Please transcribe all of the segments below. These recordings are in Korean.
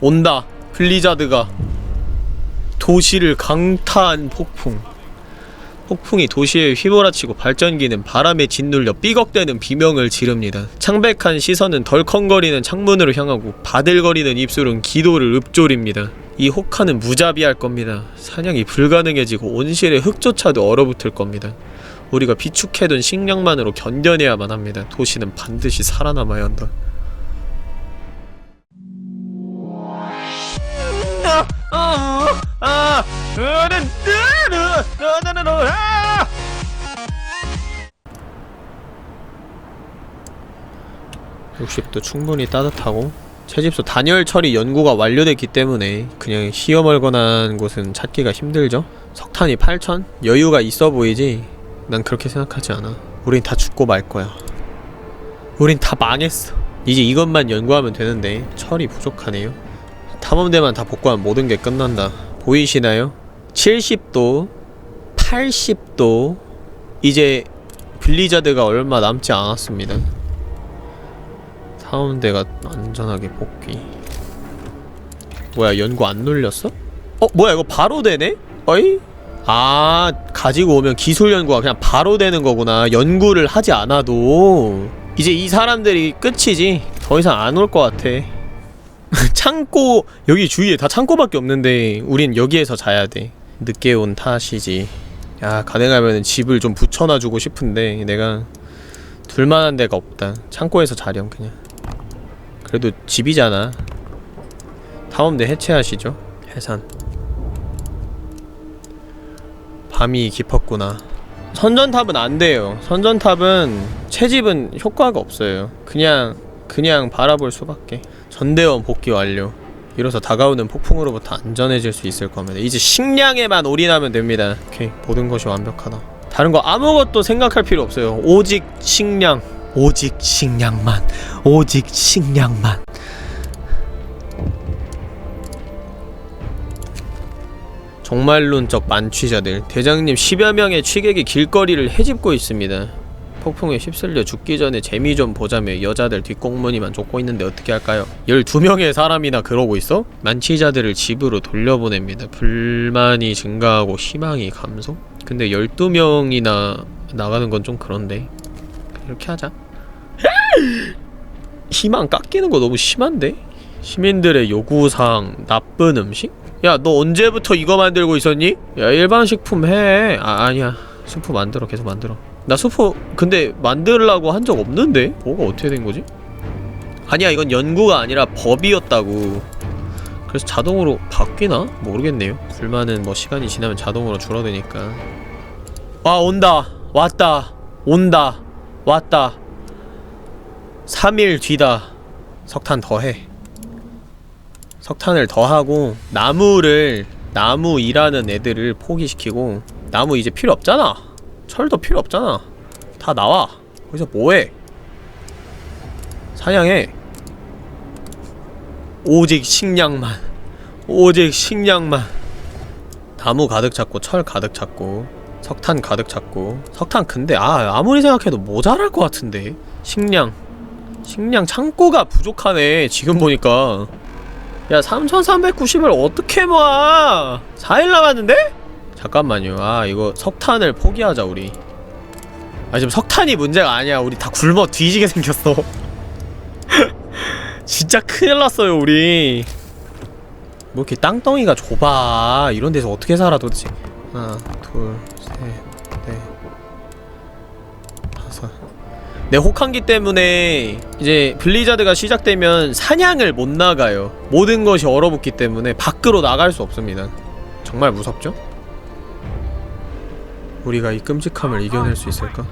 온다. 블리자드가 도시를 강타한 폭풍. 폭풍이 도시에 휘몰아치고 발전기는 바람에 짓눌려 삐걱대는 비명을 지릅니다. 창백한 시선은 덜컹거리는 창문으로 향하고 바들거리는 입술은 기도를 읊조립니다. 이 호카는 무자비할 겁니다. 사냥이 불가능해지고 온실의 흙조차도 얼어붙을 겁니다. 우리가 비축해둔 식량만으로 견뎌내야만 합니다. 도시는 반드시 살아남아야 한다. 아, 아, 아, 육십도 충분히 따뜻하고 채집소 단열 처리 연구가 완료됐기 때문에 그냥 시어멀건한 곳은 찾기가 힘들죠. 석탄이 8천? 여유가 있어 보이지? 난 그렇게 생각하지 않아. 우린 다 죽고 말 거야. 우린 다 망했어. 이제 이것만 연구하면 되는데 철이 부족하네요. 탐험대만 다 복구하면 모든 게 끝난다. 보이시나요? 70도, 80도, 이제 블리자드가 얼마 남지 않았습니다. 탐험대가 안전하게 복귀. 뭐야, 연구 안 눌렸어? 어, 뭐야, 이거 바로 되네? 어이? 아, 가지고 오면 기술 연구가 그냥 바로 되는 거구나. 연구를 하지 않아도. 이제 이 사람들이 끝이지. 더 이상 안 올 것 같아. 창고 여기 주위에 다 창고밖에 없는데 우린 여기에서 자야 돼. 늦게 온 탓이지. 야 가능하면 집을 좀 붙여놔주고 싶은데 내가 둘만한 데가 없다. 창고에서 자렴 그냥. 그래도 집이잖아. 탐험대 해체하시죠 해산. 밤이 깊었구나. 선전탑은 안 돼요. 선전탑은 채집은 효과가 없어요. 그냥 그냥 바라볼 수밖에 전대원 복귀 완료. 이로써 다가오는 폭풍으로부터 안전해질 수 있을 겁니다. 이제 식량에만 올인하면 됩니다. 오케이 모든 것이 완벽하다. 다른 거 아무것도 생각할 필요 없어요. 오직 식량. 오직 식량만. 오직 식량만. 종말론적 만취자들. 대장님 10여 명의 취객이 길거리를 헤집고 있습니다 폭풍에 휩쓸려 죽기 전에 재미 좀 보자며 여자들 뒷공무니만 쫓고 있는데 어떻게 할까요? 12명의 사람이나 그러고 있어? 만취자들을 집으로 돌려보냅니다. 불만이 증가하고 희망이 감소? 근데 12명이나 나가는 건 좀 그런데 이렇게 하자. 희망 깎이는 거 너무 심한데? 시민들의 요구사항 나쁜 음식? 야 너 언제부터 이거 만들고 있었니? 야 일반 식품 해. 아 아니야. 수프 만들어 계속 만들어. 나 수프 근데 만들라고 한 적 없는데? 뭐가 어떻게 된 거지? 아니야 이건 연구가 아니라 법이었다고. 그래서 자동으로 바뀌나? 모르겠네요. 불만은 뭐 시간이 지나면 자동으로 줄어드니까. 와 온다. 왔다. 온다. 왔다. 3일 뒤다. 석탄 더해. 석탄을 더하고 나무를 나무 일하는 애들을 포기시키고 나무 이제 필요 없잖아 철도 필요 없잖아. 다 나와. 거기서 뭐해? 사냥해. 오직 식량만. 오직 식량만. 나무 가득 찾고 철 가득 찾고 석탄 가득 찾고. 석탄 근데 아 아무리 생각해도 모자랄 것 같은데. 식량. 식량 창고가 부족하네 지금 보니까. 야 3390을 어떻게 모아? 4일 남았는데? 잠깐만요. 아 이거 석탄을 포기하자 우리. 아 지금 석탄이 문제가 아니야. 우리 다 굶어 뒤지게 생겼어. 진짜 큰일 났어요 우리. 뭐 이렇게 땅덩이가 좁아. 이런 데서 어떻게 살아 도대체. 하나, 둘, 셋, 넷, 다섯. 내 혹한기 때문에 이제 블리자드가 시작되면 사냥을 못 나가요. 모든 것이 얼어붙기 때문에 밖으로 나갈 수 없습니다. 정말 무섭죠? 우리가 이 끔찍함을 이겨낼 수 있을까?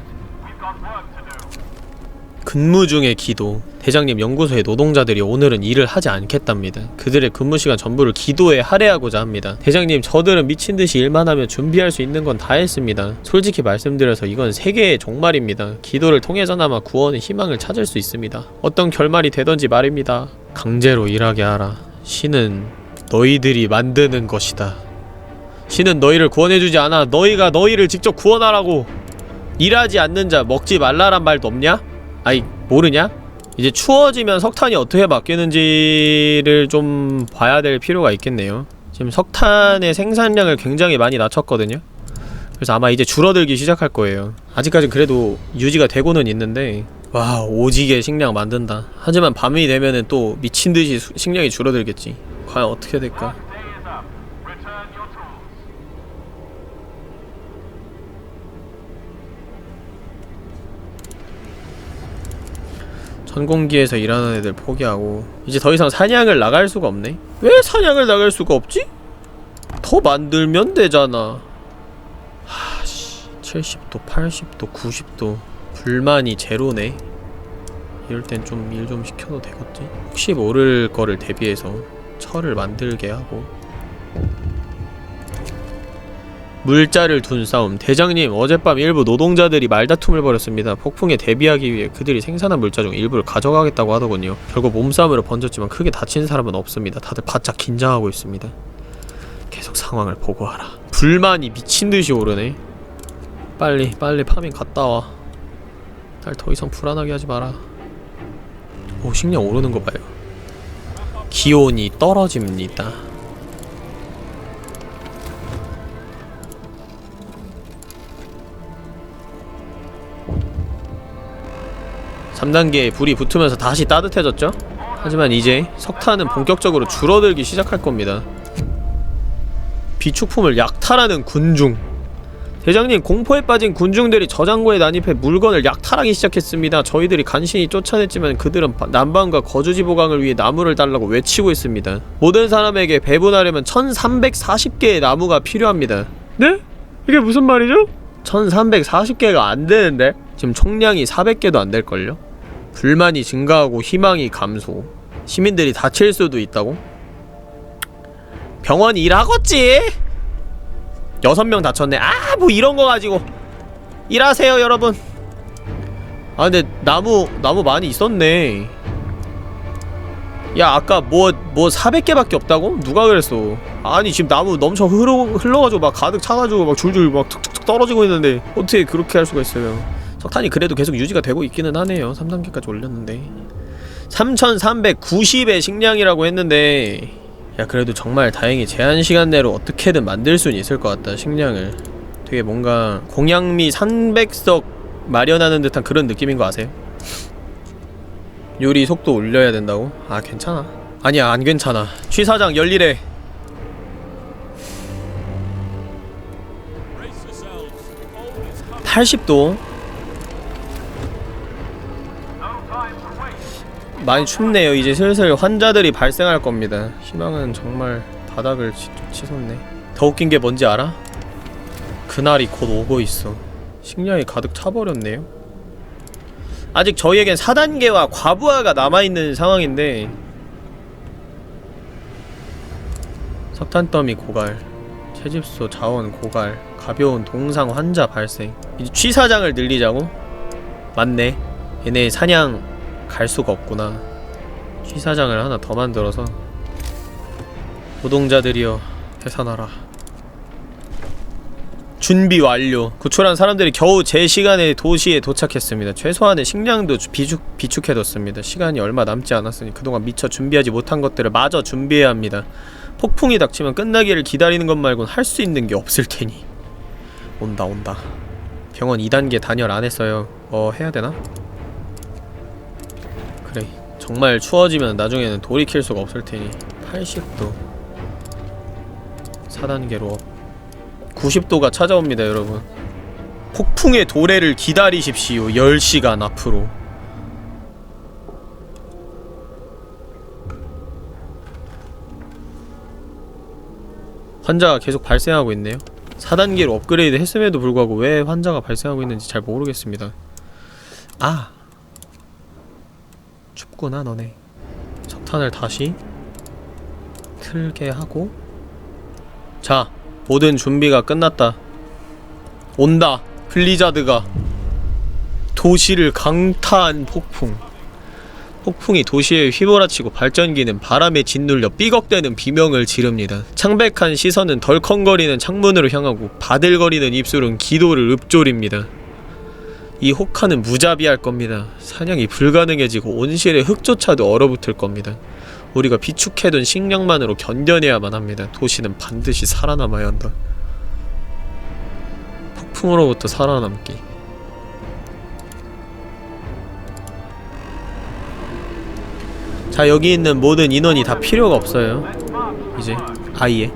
근무 중의 기도. 대장님 연구소의 노동자들이 오늘은 일을 하지 않겠답니다. 그들의 근무 시간 전부를 기도에 할애하고자 합니다. 대장님 저들은 미친 듯이 일만 하면 준비할 수 있는 건 다 했습니다. 솔직히 말씀드려서 이건 세계의 종말입니다. 기도를 통해서나마 구원의 희망을 찾을 수 있습니다. 어떤 결말이 되던지 말입니다. 강제로 일하게 하라. 신은 너희들이 만드는 것이다. 신은 너희를 구원해주지 않아. 너희가 너희를 직접 구원하라고. 일하지 않는 자 먹지 말라란 말도 없냐? 아이 모르냐? 이제 추워지면 석탄이 어떻게 바뀌는지를 좀 봐야 될 필요가 있겠네요. 지금 석탄의 생산량을 굉장히 많이 낮췄거든요. 그래서 아마 이제 줄어들기 시작할 거예요. 아직까진 그래도 유지가 되고는 있는데 와 오지게 식량 만든다. 하지만 밤이 되면은 또 미친 듯이 수- 식량이 줄어들겠지. 과연 어떻게 될까? 전공기에서 일하는 애들 포기하고 이제 더 이상 사냥을 나갈 수가 없네. 왜 사냥을 나갈 수가 없지? 더 만들면 되잖아. 하씨, 70도, 80도, 90도 불만이 제로네. 이럴 땐 좀 일좀 시켜도 되겠지? 혹시 모를 거를 대비해서 철을 만들게 하고 물자를 둔 싸움. 대장님, 어젯밤 일부 노동자들이 말다툼을 벌였습니다. 폭풍에 대비하기 위해 그들이 생산한 물자 중 일부를 가져가겠다고 하더군요. 결국 몸싸움으로 번졌지만 크게 다친 사람은 없습니다. 다들 바짝 긴장하고 있습니다. 계속 상황을 보고하라. 불만이 미친 듯이 오르네. 빨리, 빨리 파밍 갔다 와. 날 더 이상 불안하게 하지 마라. 오, 식량 오르는 거 봐요. 기온이 떨어집니다. 3단계에 불이 붙으면서 다시 따뜻해졌죠? 하지만 이제 석탄은 본격적으로 줄어들기 시작할 겁니다. 비축품을 약탈하는 군중. 대장님, 공포에 빠진 군중들이 저장고에 난입해 물건을 약탈하기 시작했습니다. 저희들이 간신히 쫓아냈지만 그들은 바- 난방과 거주지 보강을 위해 나무를 달라고 외치고 있습니다. 모든 사람에게 배분하려면 1340개의 나무가 필요합니다. 네? 이게 무슨 말이죠? 1340개가 안 되는데? 지금 총량이 400개도 안 될걸요? 불만이 증가하고 희망이 감소. 시민들이 다칠 수도 있다고? 병원 일하겠지? 여섯 명 다쳤네. 아, 뭐 이런 거 가지고. 일하세요, 여러분. 아, 근데 나무, 나무 많이 있었네. 야, 아까 뭐, 뭐 400개밖에 없다고? 누가 그랬어? 아니, 지금 나무 넘쳐 흘러, 흘러가지고 막 가득 차가지고 막 줄줄 막 툭툭툭 떨어지고 있는데 어떻게 그렇게 할 수가 있어요? 석탄이 그래도 계속 유지가 되고 있기는 하네요. 3단계까지 올렸는데. 3390의 식량이라고 했는데 야 그래도 정말 다행히 제한 시간 내로 어떻게든 만들 수는 있을 것 같다 식량을 되게 뭔가 공양미 300석 마련하는 듯한 그런 느낌인 거 아세요? 요리 속도 올려야 된다고? 아 괜찮아 아니야 안 괜찮아 취사장 열일해 80도 많이 춥네요. 이제 슬슬 환자들이 발생할 겁니다. 희망은 정말 바닥을 치, 치솟네. 더 웃긴 게 뭔지 알아? 그날이 곧 오고 있어. 식량이 가득 차버렸네요. 아직 저희에겐 4단계와 과부하가 남아있는 상황인데 석탄더미 고갈 채집소 자원 고갈 가벼운 동상 환자 발생 이제 취사장을 늘리자고? 맞네 얘네 사냥 갈 수가 없구나. 취사장을 하나 더 만들어서 노동자들이여 해산하라. 준비 완료. 구출한 사람들이 겨우 제 시간에 도시에 도착했습니다. 최소한의 식량도 주- 비축, 비축해뒀습니다. 시간이 얼마 남지 않았으니 그동안 미처 준비하지 못한 것들을 마저 준비해야 합니다. 폭풍이 닥치면 끝나기를 기다리는 것 말곤 할 수 있는 게 없을 테니. 온다 온다. 병원 2단계 단열 안 했어요. 어 해야 되나? 정말 추워지면 나중에는 돌이킬 수가 없을 테니 80도 4단계로 업 90도가 찾아옵니다 여러분. 폭풍의 도래를 기다리십시오 10시간 앞으로. 환자가 계속 발생하고 있네요. 4단계로 업그레이드 했음에도 불구하고 왜 환자가 발생하고 있는지 잘 모르겠습니다. 아 춥구나 너네. 석탄을 다시 틀게 하고. 자 모든 준비가 끝났다. 온다 블리자드가. 도시를 강타한 폭풍. 폭풍이 도시에 휘몰아치고 발전기는 바람에 짓눌려 삐걱대는 비명을 지릅니다. 창백한 시선은 덜컹거리는 창문으로 향하고 바들거리는 입술은 기도를 읊조립니다 이 호카는 무자비할 겁니다. 사냥이 불가능해지고 온실의 흙조차도 얼어붙을 겁니다. 우리가 비축해둔 식량만으로 견뎌내야만 합니다. 도시는 반드시 살아남아야 한다. 폭풍으로부터 살아남기. 자 여기 있는 모든 인원이 다 필요가 없어요. 이제 아예.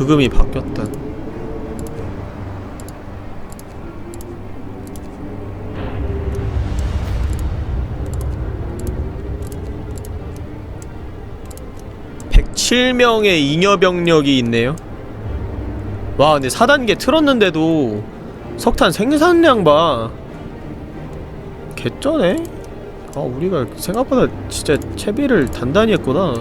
부금이 바뀌었다. (107명의) 잉여 병력이 있네요. 와 근데 4단계 틀었는데도 석탄 생산량 봐. 개쩌네? 아 우리가 생각보다 진짜 채비를 단단히 했구나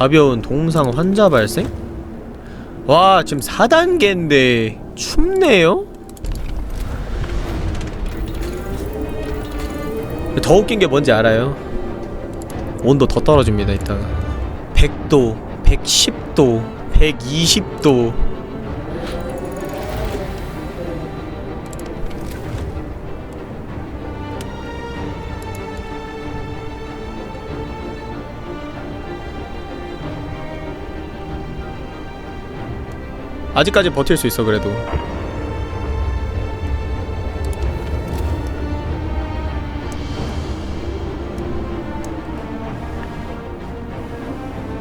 가벼운 동상 환자 발생? 와 지금 4단계인데 춥네요? 더 웃긴 게 뭔지 알아요? 온도 더 떨어집니다 이따가 100도 110도 120도 아직까지 버틸 수 있어 그래도.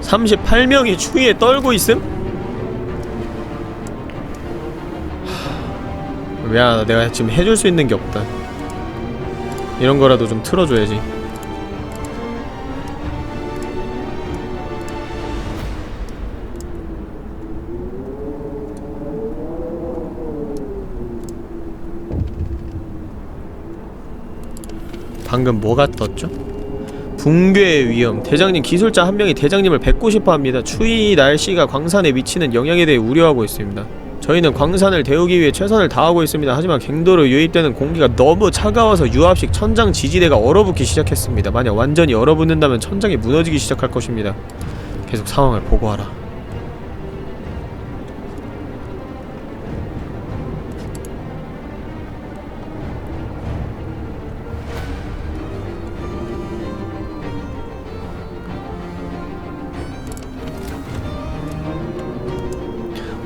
38명이 추위에 떨고 있음? 하... 미안하다. 내가 지금 해줄 수 있는 게 없다. 이런 거라도 좀 틀어줘야지 방금 뭐가 떴죠? 붕괴의 위험. 대장님 기술자 한 명이 대장님을 뵙고 싶어 합니다. 추위 날씨가 광산에 미치는 영향에 대해 우려하고 있습니다. 저희는 광산을 데우기 위해 최선을 다하고 있습니다. 하지만 갱도로 유입되는 공기가 너무 차가워서 유압식 천장 지지대가 얼어붙기 시작했습니다. 만약 완전히 얼어붙는다면 천장이 무너지기 시작할 것입니다. 계속 상황을 보고하라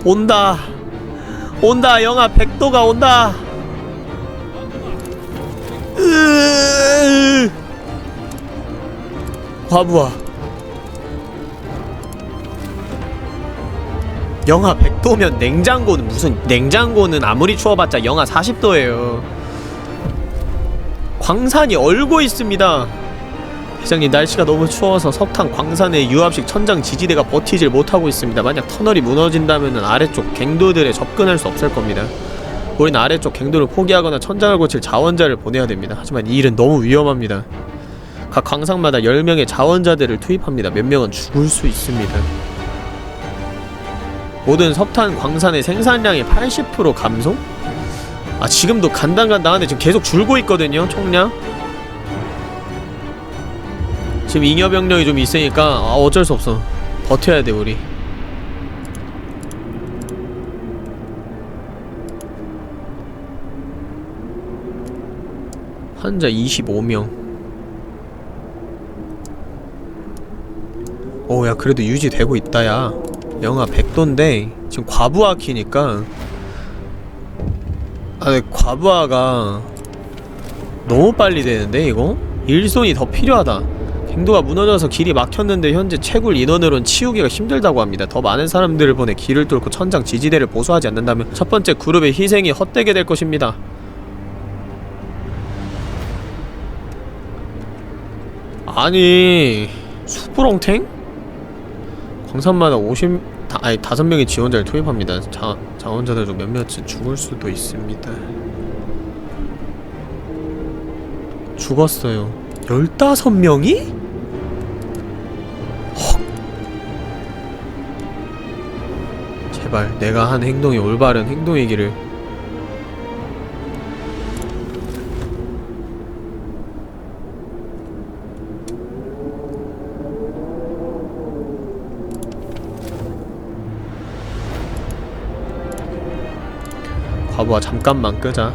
온다. 온다 영하 100도가 온다. 으으으으. 과부하 영하 100도면 냉장고는 무슨 냉장고는 아무리 추워봤자 영하 40도예요. 광산이 얼고 있습니다 회장님 날씨가 너무 추워서 석탄 광산의 유압식 천장 지지대가 버티질 못하고 있습니다. 만약 터널이 무너진다면 아래쪽 갱도들에 접근할 수 없을 겁니다. 우리는 아래쪽 갱도를 포기하거나 천장을 고칠 자원자를 보내야 됩니다. 하지만 이 일은 너무 위험합니다. 각 광산마다 10명의 자원자들을 투입합니다. 몇 명은 죽을 수 있습니다. 모든 석탄 광산의 생산량의 80% 감소? 아 지금도 간당간당한데 지금 계속 줄고 있거든요 총량 지금 잉여 병력이 좀 있으니까 아, 어쩔 수 없어. 버텨야 돼 우리. 환자 25명. 오야 그래도 유지되고 있다 야. 영하 100도인데 지금 과부하 키니까. 아 과부하가 너무 빨리 되는데 이거? 일손이 더 필요하다 갱도가 무너져서 길이 막혔는데 현재 채굴 인원으론 치우기가 힘들다고 합니다. 더 많은 사람들을 보내 길을 뚫고 천장 지지대를 보수하지 않는다면 첫 번째 그룹의 희생이 헛되게 될 것입니다. 아니 수프롱탱? 광산마다 50 다, 아니 다섯 명의 지원자를 투입합니다. 자, 자원자들 중 몇몇은 죽을 수도 있습니다. 죽었어요. 15명이? 제발 내가 한 행동이 올바른 행동이기를. 과부하 잠깐만 끄자.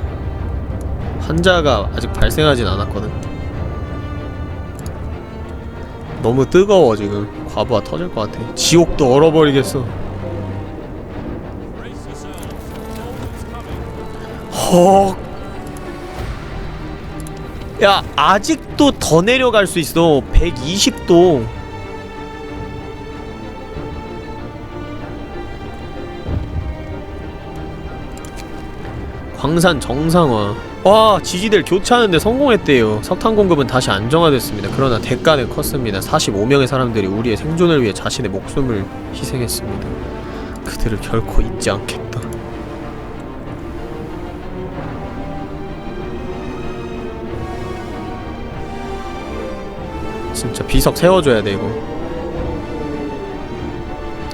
환자가 아직 발생하진 않았거든. 너무 뜨거워 지금. 과부하 터질 것 같아. 지옥도 얼어버리겠어. 헉. 야 아직도 더 내려갈 수 있어. 120도. 광산 정상화. 와 지지대를 교체하는데 성공했대요. 석탄 공급은 다시 안정화됐습니다. 그러나 대가는 컸습니다. 45명의 사람들이 우리의 생존을 위해 자신의 목숨을 희생했습니다. 그들을 결코 잊지 않겠다 진짜 비석 세워줘야 돼 이거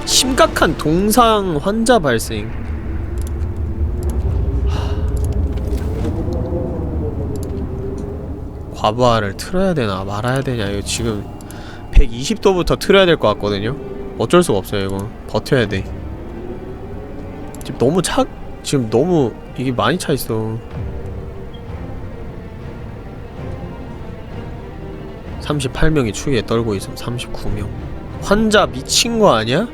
심각한 동상 환자 발생. 과부하를 틀어야 되나 말아야 되냐. 이거 지금 120도부터 틀어야 될 것 같거든요. 어쩔 수가 없어요 이거. 버텨야 돼. 지금 너무 차 지금 너무 이게 많이 차 있어 38명이 추위에 떨고 있음. 39명. 환자 미친 거 아니야?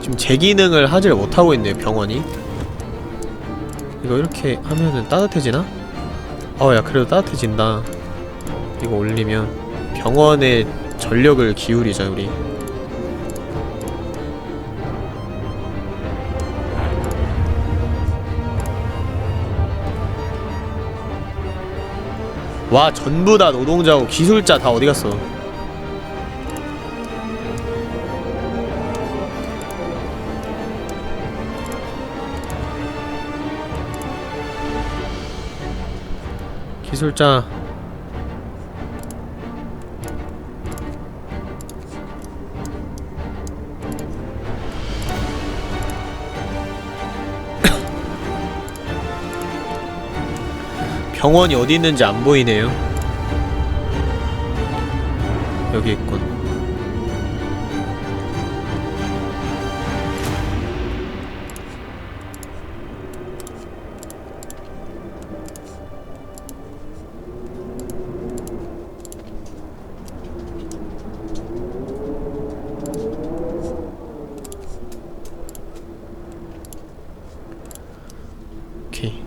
지금 재기능을 하질 못하고 있네요 병원이. 이거 이렇게 하면은 따뜻해지나? 어야 그래도 따뜻해진다. 이거 올리면 병원에 전력을 기울이자 우리 와 전부 다 노동자고 기술자 다 어디 갔어? 기술자 병원이 어디 있는지 안 보이네요. 여기 있군.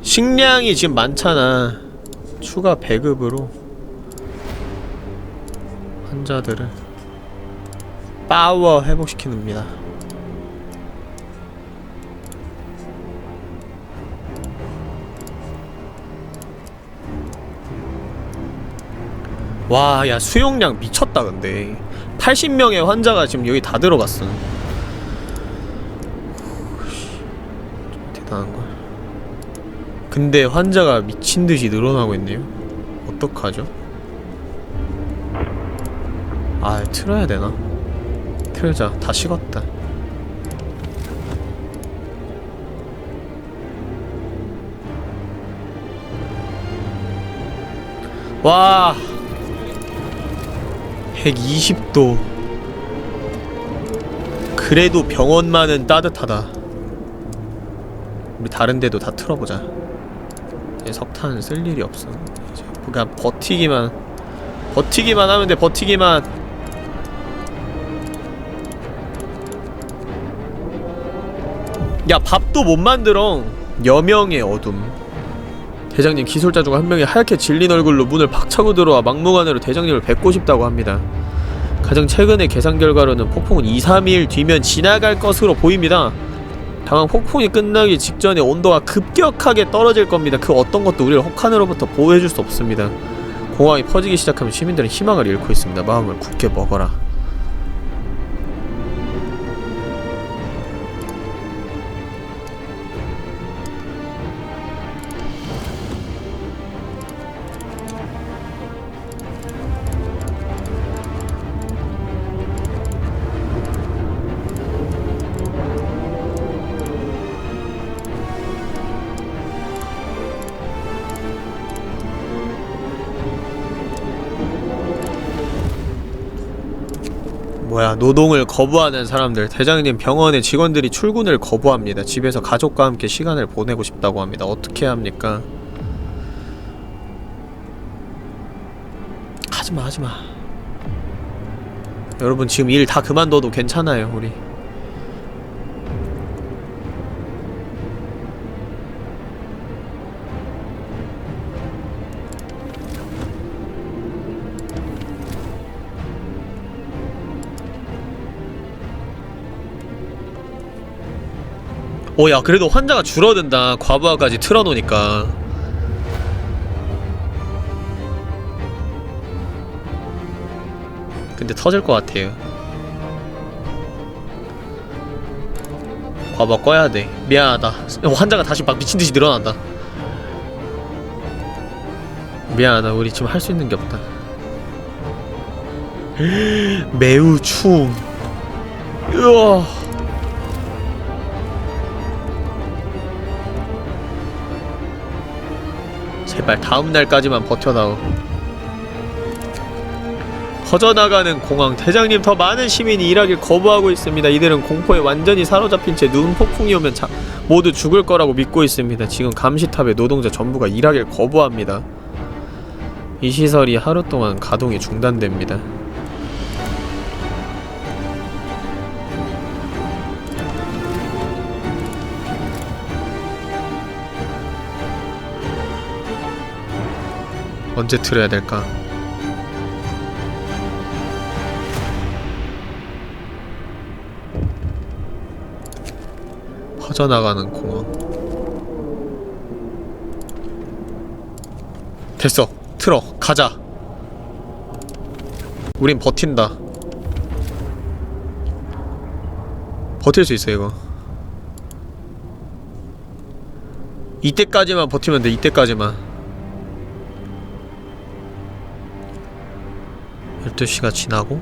식량이 지금 많잖아. 추가 배급으로 환자들을 파워 회복시키는입니다. 와, 야 수용량 미쳤다 근데 80명의 환자가 지금 여기 다 들어갔어. 대단한 걸. 근데 환자가 미친 듯이 늘어나고 있네요. 어떡하죠? 아, 틀어야 되나? 틀자. 다 식었다. 와. 120도. 그래도 병원만은 따뜻하다. 우리 다른 데도 다 틀어보자. 이제 석탄 쓸 일이 없어. 그냥 버티기만 버티기만 하면 돼. 버티기만. 야 밥도 못 만들어. 여명의 어둠. 대장님 기술자 중 한 명이 하얗게 질린 얼굴로 문을 박차고 들어와 막무가내로 대장님을 뵙고 싶다고 합니다. 가장 최근의 계산 결과로는 폭풍은 2, 3일 뒤면 지나갈 것으로 보입니다. 다만 폭풍이 끝나기 직전에 온도가 급격하게 떨어질 겁니다. 그 어떤 것도 우리를 혹한으로부터 보호해줄 수 없습니다. 공황이 퍼지기 시작하면 시민들은 희망을 잃고 있습니다. 마음을 굳게 먹어라. 노동을 거부하는 사람들 대장님 병원의 직원들이 출근을 거부합니다. 집에서 가족과 함께 시간을 보내고 싶다고 합니다. 어떻게 합니까? 하지마 하지마. 여러분 지금 일 다 그만둬도 괜찮아요 우리 오야 그래도 환자가 줄어든다. 과부하까지 틀어놓으니까. 근데 터질 것 같아요. 과부하 꺼야 돼. 미안하다. 환자가 다시 막 미친듯이 늘어난다. 미안하다. 우리 지금 할 수 있는 게 없다. 매우 추움. 으아 제발 다음 날까지만 버텨다오. 퍼져나가는 공항 대장님 더 많은 시민이 일하길 거부하고 있습니다. 이들은 공포에 완전히 사로잡힌 채 눈 폭풍이 오면 자, 모두 죽을 거라고 믿고 있습니다. 지금 감시탑의 노동자 전부가 일하길 거부합니다. 이 시설이 하루 동안 가동이 중단됩니다. 언제 틀어야 될까? 퍼져나가는 공원. 됐어. 틀어. 가자. 우린 버틴다. 버틸 수 있어 이거. 이때까지만 버티면 돼 이때까지만 12시가 지나고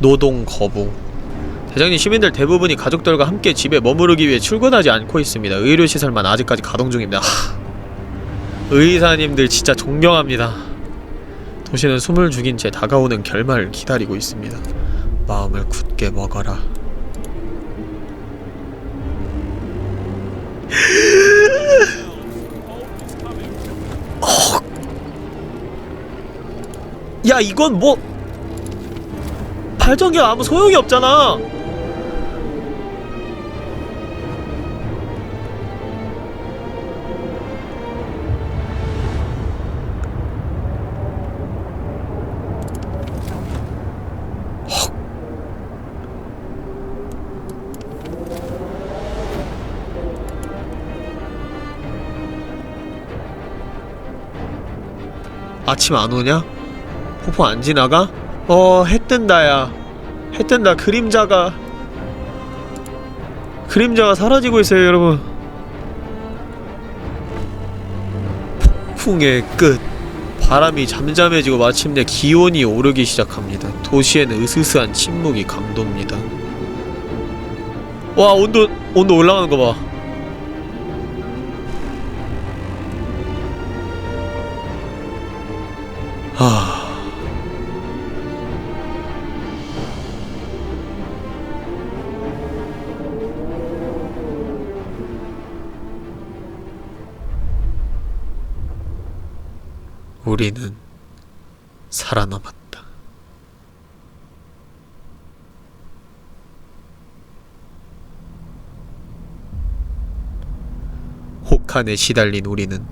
노동 거부 대장님 시민들 대부분이 가족들과 함께 집에 머무르기 위해 출근하지 않고 있습니다. 의료시설만 아직까지 가동 중입니다. 하, 의사님들 진짜 존경합니다. 도시는 숨을 죽인 채 다가오는 결말을 기다리고 있습니다. 마음을 굳게 먹어라. 야 이건 뭐 발전기 아무 소용이 없잖아. 아침 안 오냐? 폭포 안 지나가? 어, 해 뜬다, 야. 해 뜬다, 그림자가. 그림자가 사라지고 있어요, 여러분. 폭풍의 끝. 바람이 잠잠해지고 마침내 기온이 오르기 시작합니다. 도시에는 으스스한 침묵이 감돕니다. 와, 온도, 온도 올라가는 거 봐. 우리는 살아남았다. 혹한에 시달린 우리는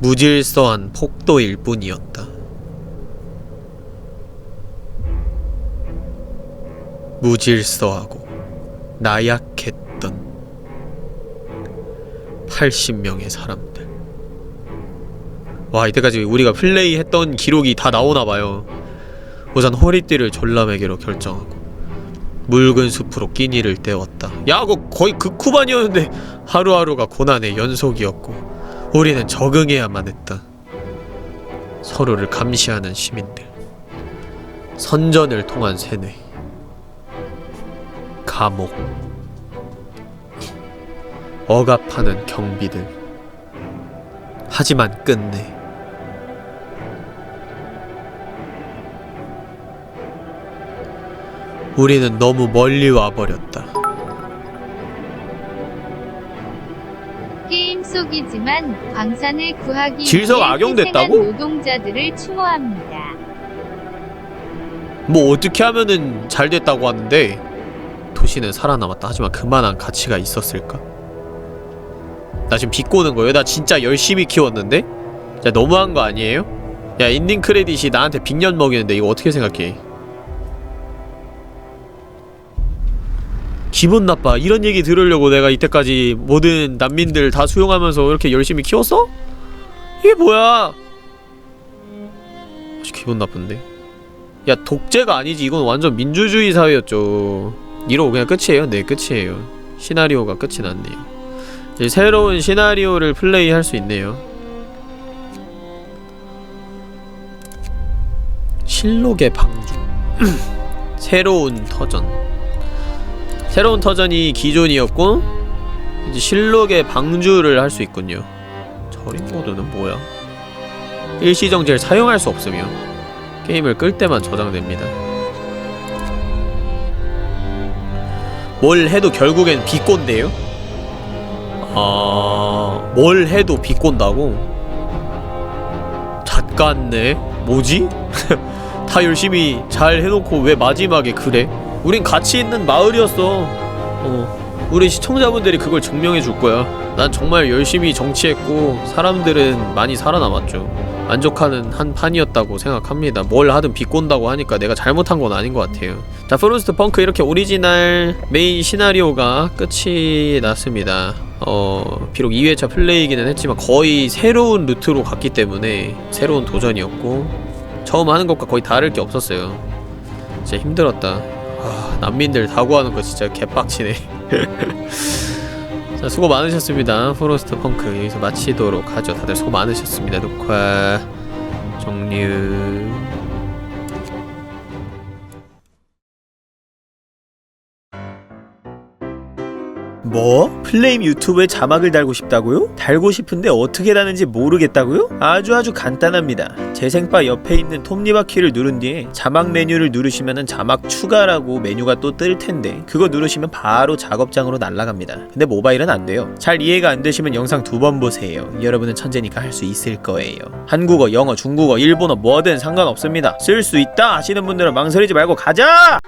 무질서한 폭도일 뿐이었다. 무질서하고 나약했던 80명의 사람들. 와, 이때까지 우리가 플레이했던 기록이 다 나오나 봐요. 우선 허리띠를 졸라매기로 결정하고 묽은 숲으로 끼니를 때웠다. 야, 그거 거의 극후반이었는데 하루하루가 고난의 연속이었고 우리는 적응해야만 했다. 서로를 감시하는 시민들. 선전을 통한 세뇌. 감옥. 억압하는 경비들. 하지만 끝내. 우리는 너무 멀리 와버렸다. 게임 속이지만 광산을 구하기 질서가 위해 악용됐다고? 희생한 노동자들을 추모합니다. 뭐 어떻게 하면은 잘 됐다고 하는데 도시는 살아남았다. 하지만 그만한 가치가 있었을까? 나 지금 비꼬는 거예요? 나 진짜 열심히 키웠는데? 야 너무한 거 아니에요? 야 인딩 크레딧이 나한테 빅년 먹이는데 이거 어떻게 생각해? 기분 나빠. 이런 얘기 들으려고 내가 이때까지 모든 난민들 다 수용하면서 이렇게 열심히 키웠어? 이게 뭐야? 기분 나쁜데. 야 독재가 아니지 이건 완전 민주주의 사회였죠 이러고 그냥 끝이에요? 네 끝이에요 시나리오가 끝이 났네요 새로운 시나리오를 플레이할 수 있네요. 실록의 방주. 새로운 터전. 새로운 터전이 기존이었고 이제 실록의 방주를 할 수 있군요. 저린 모드는 뭐야? 일시정지를 사용할 수 없으며 게임을 끌 때만 저장됩니다. 뭘 해도 결국엔 비꼰대요? 아... 뭘 해도 비꼰다고? 잣같네? 뭐지? 다 열심히 잘 해놓고 왜 마지막에 그래? 우린 가치 있는 마을이었어. 어. 우리 시청자분들이 그걸 증명해 줄 거야. 난 정말 열심히 정치했고 사람들은 많이 살아남았죠. 만족하는 한 판이었다고 생각합니다. 뭘 하든 비꼰다고 하니까 내가 잘못한 건 아닌 것 같아요. 자, 프로스트 펑크 이렇게 오리지널 메인 시나리오가 끝이 났습니다. 어, 비록 2회차 플레이기는 했지만 거의 새로운 루트로 갔기 때문에 새로운 도전이었고 처음 하는 것과 거의 다를 게 없었어요. 진짜 힘들었다. 아, 난민들 다 구하는 거 진짜 개빡치네. 자 수고 많으셨습니다 포로스트 펑크 여기서 마치도록 하죠 다들 수고 많으셨습니다 녹화 종료 뭐? 플레임 유튜브에 자막을 달고 싶다고요? 달고 싶은데 어떻게 다는지 모르겠다고요? 아주 아주 간단합니다. 재생바 옆에 있는 톱니바퀴를 누른 뒤에 자막 메뉴를 누르시면은 자막 추가라고 메뉴가 또 뜰 텐데 그거 누르시면 바로 작업장으로 날아갑니다. 근데 모바일은 안 돼요. 잘 이해가 안 되시면 영상 두 번 보세요. 여러분은 천재니까 할 수 있을 거예요. 한국어, 영어, 중국어, 일본어 뭐든 상관없습니다. 쓸 수 있다 하시는 분들은 망설이지 말고 가자!